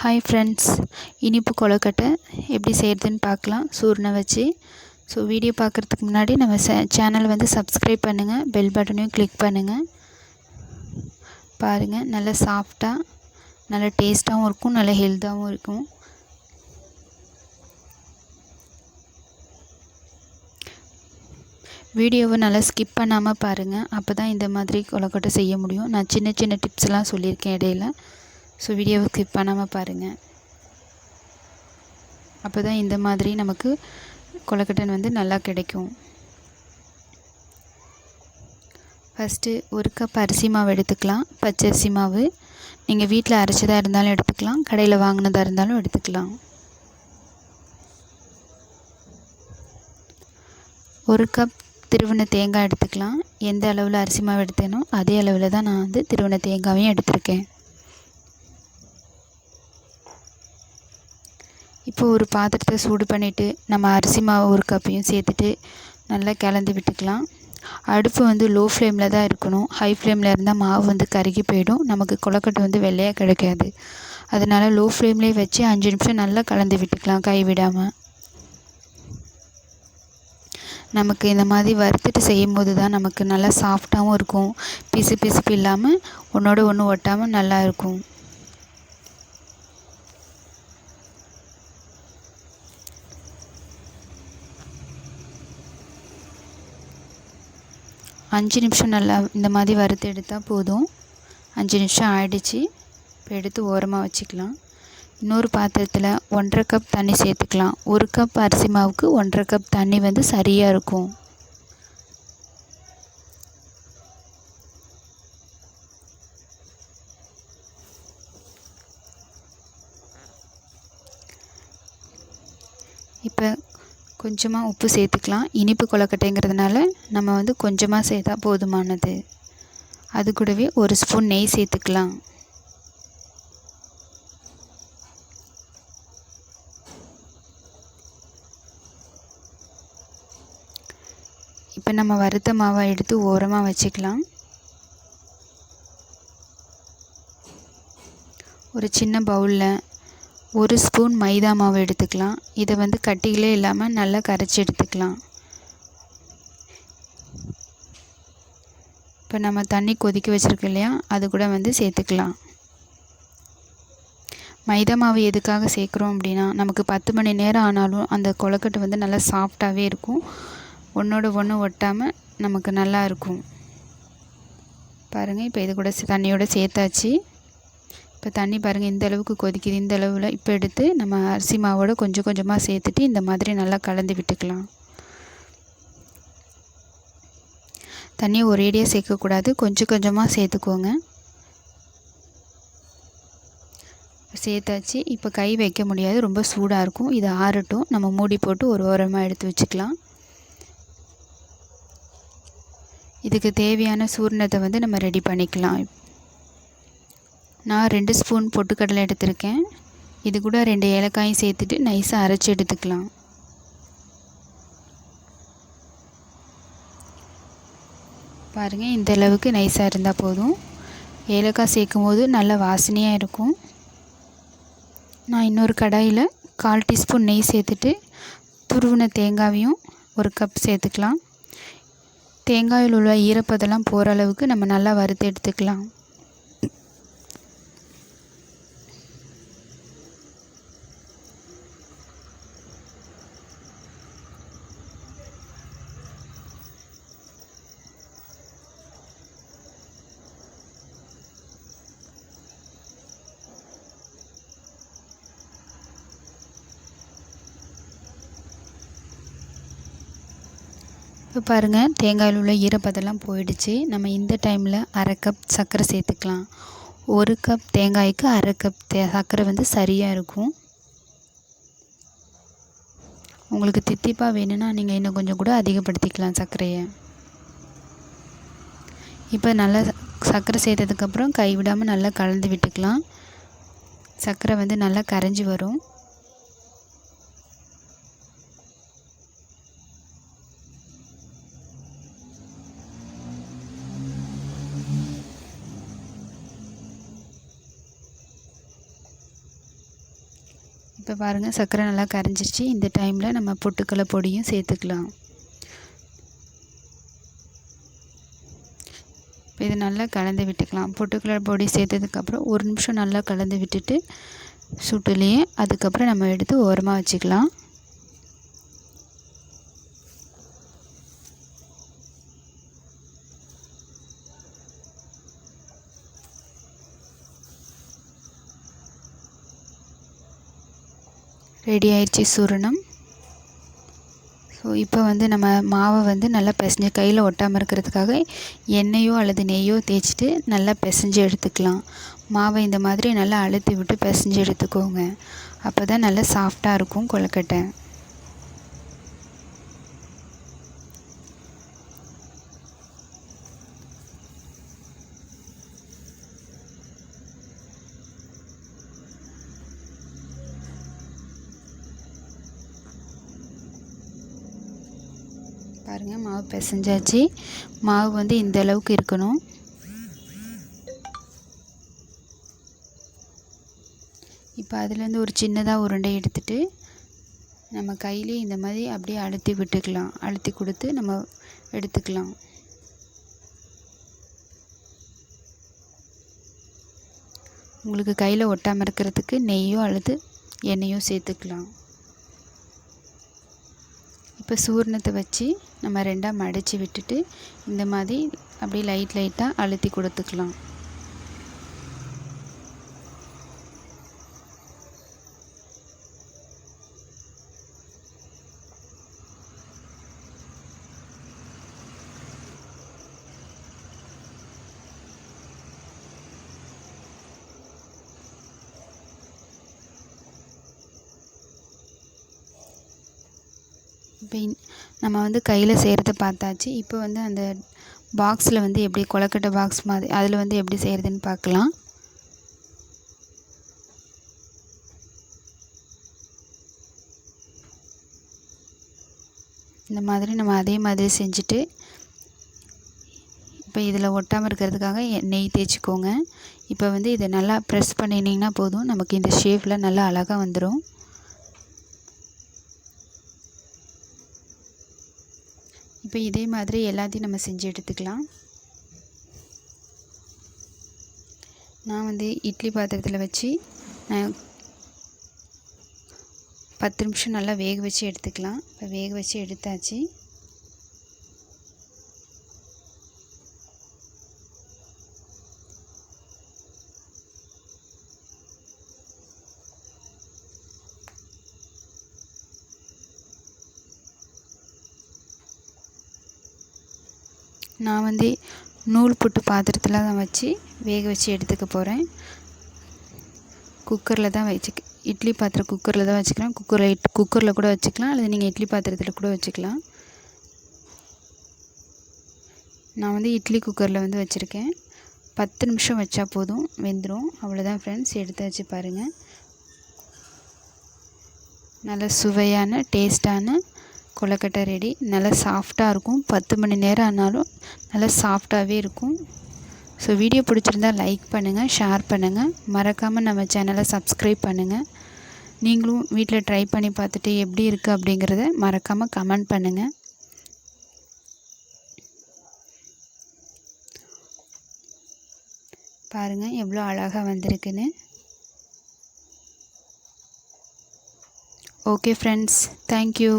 Hi friends இனிப்பு கொழுக்கட்டை எப்படி செய்கிறதுன்னு பார்க்கலாம். சூர்ணை வச்சு. ஸோ வீடியோ பார்க்குறதுக்கு முன்னாடி நம்ம சேனல் வந்து சப்ஸ்கிரைப் பண்ணுங்கள் பெல் பட்டனையும் கிளிக் பண்ணுங்கள் பாருங்கள் நல்லா சாஃப்டாக நல்லா டேஸ்ட்டாகவும் இருக்கும் நல்லா ஹெல்த்தாகவும் இருக்கும். வீடியோவை நல்லா ஸ்கிப் பண்ணாமல் பாருங்கள் அப்போ தான் இந்த மாதிரி கொலக்கட்டை செய்ய முடியும். நான் சின்ன சின்ன டிப்ஸ்லாம் சொல்லியிருக்கேன் இடையில. ஸோ வீடியோவை ஸ்கிப் பண்ணாமல் பாருங்கள் அப்போ தான் இந்த மாதிரி நமக்கு கொலக்கட்டன் வந்து நல்லா கிடைக்கும். ஃபஸ்ட்டு ஒரு கப் அரிசி மாவு எடுத்துக்கலாம். பச்சரிசி மாவு. நீங்கள் வீட்டில் அரைச்சதாக இருந்தாலும் எடுத்துக்கலாம். கடையில் வாங்கினதாக இருந்தாலும் எடுத்துக்கலாம். ஒரு கப் திருவண்ண தேங்காய் எடுத்துக்கலாம். எந்த அளவில் அரிசி மாவு எடுத்தேனோ அதே அளவில் தான் நான் வந்து திருவண்ண தேங்காயும் எடுத்திருக்கேன். இப்போ ஒரு பாத்திரத்தை சூடு பண்ணிவிட்டு நம்ம அரிசி மாவு ஒரு கப்பையும் சேர்த்துட்டு நல்லா கிளந்து விட்டுக்கலாம். அடுப்பு வந்து லோ ஃப்ளேமில் தான் இருக்கணும். ஹை ஃப்ளேமில் இருந்தால் மாவு வந்து கருகி போயிடும். நமக்கு கொழக்கட்டை வந்து வெள்ளையாக கிடைக்காது. அதனால் லோ ஃப்ளேம்லேயே வச்சு அஞ்சு நிமிஷம் நல்லா கலந்து விட்டுக்கலாம் கை விடாமல் நமக்கு இந்த மாதிரி வறுத்துட்டு செய்யும் போது தான் நமக்கு நல்லா சாஃப்டாகவும் இருக்கும். பிசு பிசுப்பு இல்லாமல் ஒன்றோட ஒன்று ஒட்டாமல் நல்லா இருக்கும். அஞ்சு நிமிஷம் நல்லா இந்த மாதிரி வறுத்து எடுத்தால் போதும். அஞ்சு நிமிஷம் ஆயிடுச்சு. இப்போ எடுத்து ஓரமாக வச்சுக்கலாம். இன்னொரு பாத்திரத்தில் ஒன்றரை கப் தண்ணி சேர்த்துக்கலாம். ஒரு கப் அரிசி மாவுக்கு ஒன்றரை கப் தண்ணி வந்து சரியாக இருக்கும். இப்போ கொஞ்சமாக உப்பு சேர்த்துக்கலாம். இனிப்பு கொலக்கட்டைங்கிறதுனால நம்ம வந்து கொஞ்சமாக சேர்த்தா போதுமானது. அது கூடவே ஒரு ஸ்பூன் நெய் சேர்த்துக்கலாம். இப்போ நம்ம வறுத்த மாவை எடுத்து ஓரமாக வச்சுக்கலாம். ஒரு சின்ன பவுலில் ஒரு ஸ்பூன் மைதா மாவு எடுத்துக்கலாம். இதை வந்து கட்டிகளே இல்லாமல் நல்லா கரைச்சி எடுத்துக்கலாம். இப்போ நம்ம தண்ணி கொதிக்க வச்சுருக்கோம் இல்லையா? அது கூட வந்து சேர்த்துக்கலாம். மைதா மாவு எதுக்காக சேர்க்குறோம் அப்படின்னா நமக்கு பத்து மணி நேரம் ஆனாலும் அந்த கொழக்கட்டை வந்து நல்லா சாஃப்டாகவே இருக்கும். ஒன்றோட ஒன்று ஒட்டாமல் நமக்கு நல்லா இருக்கும். பாருங்கள் இப்போ இது கூட தண்ணியோடு சேர்த்தாச்சு. இப்போ தண்ணி பாருங்கள் இந்த அளவுக்கு கொதிக்குது. இந்த அளவில் இப்போ எடுத்து நம்ம அரிசி மாவோடு கொஞ்சம் கொஞ்சமாக சேர்த்துட்டு இந்த மாதிரி நல்லா கலந்து விட்டுக்கலாம். தண்ணியை ஒரேடியாக சேர்க்கக்கூடாது கொஞ்சம் கொஞ்சமாக சேர்த்துக்கோங்க. சேர்த்தாச்சு. இப்போ கை வைக்க முடியாது. ரொம்ப சூடாக இருக்கும். இது ஆறட்டும். நம்ம மூடி போட்டு ஒரு ஓரமாக எடுத்து வச்சுக்கலாம். இதுக்கு தேவையான சூர்ணத்தை வந்து நம்ம ரெடி பண்ணிக்கலாம். நான் ரெண்டு ஸ்பூன் பொட்டுக்கடலை எடுத்திருக்கேன். இது கூட ரெண்டு ஏலக்காயும் சேர்த்துட்டு நைஸாக அரைச்சி எடுத்துக்கலாம். பாருங்கள் இந்த அளவுக்கு நைஸாக இருந்தால் போதும். ஏலக்காய் சேர்க்கும் போது நல்ல வாசனையாக இருக்கும். நான் இன்னொரு கடாயில் கால் டீஸ்பூன் நெய் சேர்த்துட்டு துருவின தேங்காயும் ஒரு கப் சேர்த்துக்கலாம். தேங்காயில் உள்ள ஈரப்பதெல்லாம் போகிற அளவுக்கு நம்ம நல்லா வறுத்து எடுத்துக்கலாம். இப்போ பாருங்கள் தேங்காயில் உள்ள ஈரப்பதெல்லாம் போயிடுச்சு. நம்ம இந்த டைமில் அரை கப் சர்க்கரை சேர்த்துக்கலாம். ஒரு கப் தேங்காய்க்கு அரை கப் தே சர்க்கரை வந்து சரியாக இருக்கும். உங்களுக்கு தித்திப்பாக வேணும்னா நீங்கள் இன்னும் கொஞ்சம் கூட அதிகப்படுத்திக்கலாம் சர்க்கரையை. இப்போ நல்லா சர்க்கரை சேர்த்ததுக்கப்புறம் கைவிடாமல் நல்லா கலந்து விட்டுக்கலாம். சர்க்கரை வந்து நல்லா கரைஞ்சி வரும். இப்போ பாருங்கள் சர்க்கரை நல்லா கரைஞ்சிருச்சு. இந்த டைமில் நம்ம பொட்டுக்கடலை பொடியும் சேர்த்துக்கலாம். இப்போ இது நல்லா கலந்து விட்டுக்கலாம். பொட்டுக்கடலை பொடி சேர்த்ததுக்கப்புறம் ஒரு நிமிஷம் நல்லா கலந்து விட்டுட்டு சுட்டுலேயே அதுக்கப்புறம் நம்ம எடுத்து ஓரமாக வச்சுக்கலாம். ரெடி ஆயிடுச்சு சுரணம். ஸோ இப்போ வந்து நம்ம மாவை வந்து நல்லா பிசைஞ்சு கையில் ஒட்டாமல் இருக்கிறதுக்காக எண்ணெயோ அல்லது நெய்யோ தேய்ச்சிட்டு நல்லா பிசைஞ்சு எடுத்துக்கலாம். மாவை இந்த மாதிரி நல்லா அழுத்தி விட்டு பிசைஞ்சு எடுத்துக்கோங்க. அப்போ தான் நல்லா சாஃப்டாக இருக்கும் கொழுக்கட்டை. பாருங்கள் மாவு பிசைஞ்சாச்சு. மாவு வந்து இந்த அளவுக்கு இருக்கணும். இப்போ அதுலேருந்து ஒரு சின்னதாக உருண்டை எடுத்துகிட்டு நம்ம கையிலே இந்த மாதிரி அப்படியே அழுத்தி விட்டுக்கலாம். அழுத்தி கொடுத்து நம்ம எடுத்துக்கலாம். உங்களுக்கு கையில் ஒட்டாமல் இருக்கிறதுக்கு நெய்யோ அல்லது எண்ணெயோ சேர்த்துக்கலாம். இப்போ சூர்ணத்தை வச்சு நம்ம ரெண்டாக மடித்து விட்டுட்டு இந்த மாதிரி அப்படியே லைட் லைட்டாக அழுத்தி கொடுத்துக்கலாம். இப்போ நம்ம வந்து கையில் செய்கிறத பார்த்தாச்சு. இப்போ வந்து அந்த பாக்ஸில் வந்து எப்படி கொலக்கட்டை பாக்ஸ் மாதிரி அதில் வந்து எப்படி செய்கிறதுன்னு பார்க்கலாம். இந்த மாதிரி நம்ம அதே மாதிரி செஞ்சுட்டு இப்போ இதில் ஒட்டாமல் இருக்கிறதுக்காக நெய் தேய்ச்சிக்கோங்க. இப்போ வந்து இதை நல்லா ப்ரெஸ் பண்ணினீங்கன்னா போதும். நமக்கு இந்த ஷேப்பில் நல்லா அழகாக வந்துடும் இப்போ இதே மாதிரி எல்லாத்தையும் நம்ம செஞ்சு எடுத்துக்கலாம். நான் வந்து இட்லி பாத்திரத்தில் வச்சு பத்து நிமிஷம் நல்லா வேக வச்சு எடுத்துக்கலாம். இப்போ வேக வச்சு எடுத்தாச்சு. நான் வந்து நூல் புட்டு பாத்திரத்தில் தான் வச்சு வேக வச்சு எடுத்துக்க போகிறேன் குக்கரில் தான் வச்சு இட்லி பாத்திரம் குக்கரில் தான் வச்சுக்கலாம். குக்கரில் குக்கரில் கூட வச்சுக்கலாம். அல்லது நீங்கள் இட்லி பாத்திரத்தில் கூட வச்சுக்கலாம். நான் வந்து இட்லி குக்கரில் வந்து வச்சுருக்கேன். பத்து நிமிஷம் வச்சா போதும். வெந்துடும் அவ்வளோதான் ஃப்ரெண்ட்ஸ் எடுத்து வச்சு பாருங்கள் நல்ல சுவையான டேஸ்ட்டான கொழுக்கட்டை ரெடி நல்லா சாஃப்டாக இருக்கும். பத்து மணி நேரம் ஆனாலும் நல்லா சாஃப்டாகவே இருக்கும். ஸோ வீடியோ பிடிச்சிருந்தா லைக் பண்ணுங்கள் ஷேர் பண்ணுங்கள் மறக்காமல் நம்ம சேனலை சப்ஸ்கிரைப் பண்ணுங்கள் நீங்களும் வீட்டில் ட்ரை பண்ணி பார்த்துட்டு எப்படி இருக்குது அப்படிங்கிறத மறக்காமல் கமெண்ட் பண்ணுங்கள் பாருங்கள் எவ்வளோ அழகாக வந்திருக்குன்னு. Okay friends thank you